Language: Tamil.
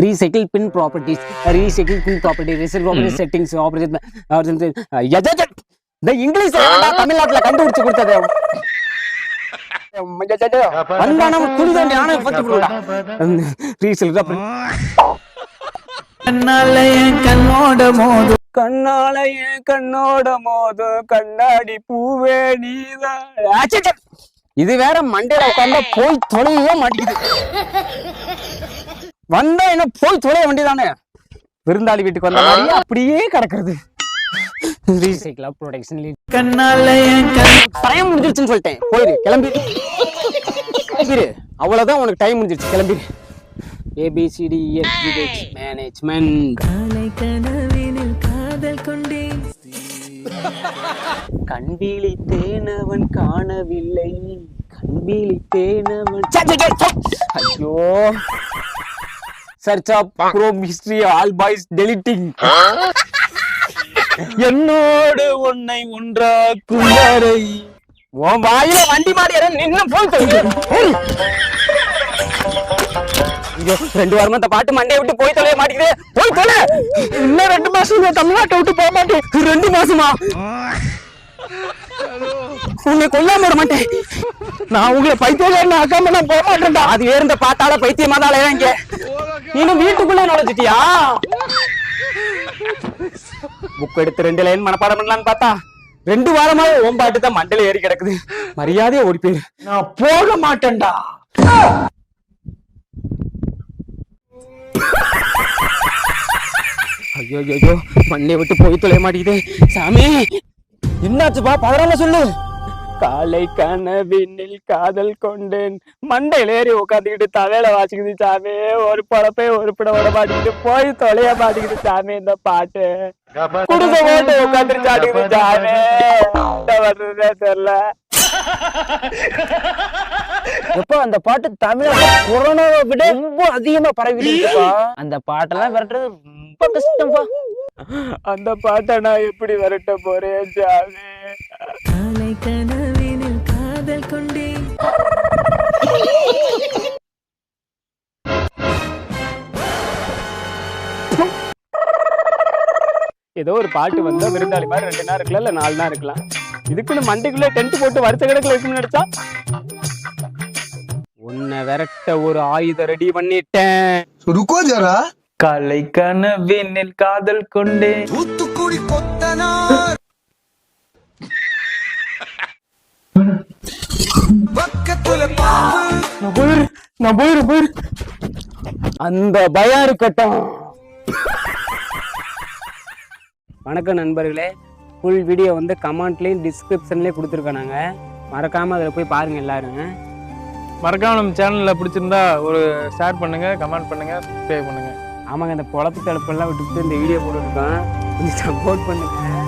Recycle bin properties recycle bin property recycle property settings operation இந்த இங்கிலீஷ் தமிழ்நாட்டுல கண்டுபிடிச்சு கொடுத்தது. வந்தானா குளிதாண்டி ஆனா பத்தி கண்ணால என் கண்ணோட மோது. பூவே நீதான்! இது வேற மண்டையில உட்கார்ந்தா போய் தொலைவே மாட்டேங்குது. வந்தா என்ன போய் தொலைய வேண்டியதானே? விருந்தாளி வீட்டுக்கு வந்த மாதிரி அப்படியே கிடக்குறது. ரீசைக்கிள் ப்ரொடக்ஷன் கண்ணால என் கண் டைம் முடிஞ்சிருச்சுன்னு சொல்லிட்டேன். போயிரு கிளம்பி. கிளம்பிரு அவ்வளவுதான் உனக்கு டைம் முடிஞ்சிருச்சு. கிளம்பிரு ஏபிசிடி மேனேஜ்மெண்ட் காலை கனவினில் காதல் கொண்டேன். கண் விழித்தேனவன் காணவில்லை கண் விழித்தேனவன். ஐயோ. Search of chrome history all boys deleting என்னோடு உன்னை ஒன்றாக்கும் வரை உன் வாயில வண்டி மாறி நின்னு. ஐயோ ரெண்டு வாரமா இந்த பாட்டு மண்டையை விட்டு போய் தொலைய மாட்டேங்குது. போய் தொலை. இன்னும் ரெண்டு மாசம் நான் தமிழ்நாட்டை விட்டு போக மாட்டேன். ரெண்டு மாசமா? உன்னை கொல்லாம விட மாட்டேன். நான் உங்களை பைத்தியம் ஆக்காம நான் போக மாட்டேன்டா. அது வேற பார்த்தால பைத்தியமா தான் அலையறாங்க நீனும் வீட்டுக்குள்ள நுழைஞ்சிட்டியா? புக் எடுத்து ரெண்டு லைன் மனப்பாடம் பண்ணலான்னு பார்த்தா ரெண்டு வாரமா ஓம் பாட்டு தான் மண்டல ஏறி கிடக்குது. மரியாதையா ஓடி போயிரு. நான் போக மாட்டேன்டா. ஐயோ ஐயோ மண்ணை விட்டு போய் தொலைய மாட்டேங்குதே. சாமி என்னாச்சுப்பா? பதறாம சொல்லு. காலை கனவினில் காதல் கொண்டேன். மண்டையில ஏறி உட்காந்துக்கிட்டு தலையில வாசிக்குது சாமி. ஒரு பழப்பை ஒரு பிட விட மாட்டேங்குது போய் தொலைய மாட்டேங்குது சாமி இந்த பாட்டு. குடுக்க போட்டு உட்காந்துட்டு சாட்டுக்குது சாமி. வர்றதே தெரியல. எப்ப அந்த பாட்டு தமிழக கொரோனாவை விட ரொம்ப அதிகமா இருக்குப்பா அந்த பாட்டெல்லாம் விரட்டுறது ரொம்ப கஷ்டம்ப்பா அந்த பாட்டை நான் எப்படி விரட்ட போறேன் சாமி. ஏதோ ஒரு பாட்டு வந்தால் விருந்தாளி மாதிரி ரெண்டு நாள் இருக்கலாம் இல்லை நாலு நாள் இருக்கலாம். இதுக்குன்னு மண்டைக்குள்ளே டென்ட் போட்டு வருத்த கிடக்கில் வைக்கணும்னு நினச்சா? உன்னை விரட்ட ஒரு ஆயுதம் ரெடி பண்ணிட்டேன். ருக்கோ ஜரா? கலை கனவினில் காதல் கொண்டே. தூத்துக்குடி கொத்தனார். பக்கத்துல நான் போயிரு நான் போயிரு போயிரு. அந்த பயம் இருக்கட்டும். வணக்கம் நண்பர்களே. ஃபுல் வீடியோ வந்து கமெண்ட்லேயும் டிஸ்கிரிப்ஷன்லேயும் கொடுத்துருக்கோம் நாங்கள் மறக்காமல் அதில் போய் பாருங்கள் எல்லாரும். மறக்காம நம்ம சேனல்ல பிடிச்சிருந்தா ஒரு ஷேர் பண்ணுங்க கமெண்ட் பண்ணுங்க சப்ஸ்கிரைப் பண்ணுங்க. ஆமாங்க இந்த பொழப்பு தடுப்பெல்லாம் விட்டுட்டு இந்த வீடியோ போட்டுருக்கோம் கொஞ்சம் சப்போர்ட் பண்ணுங்க.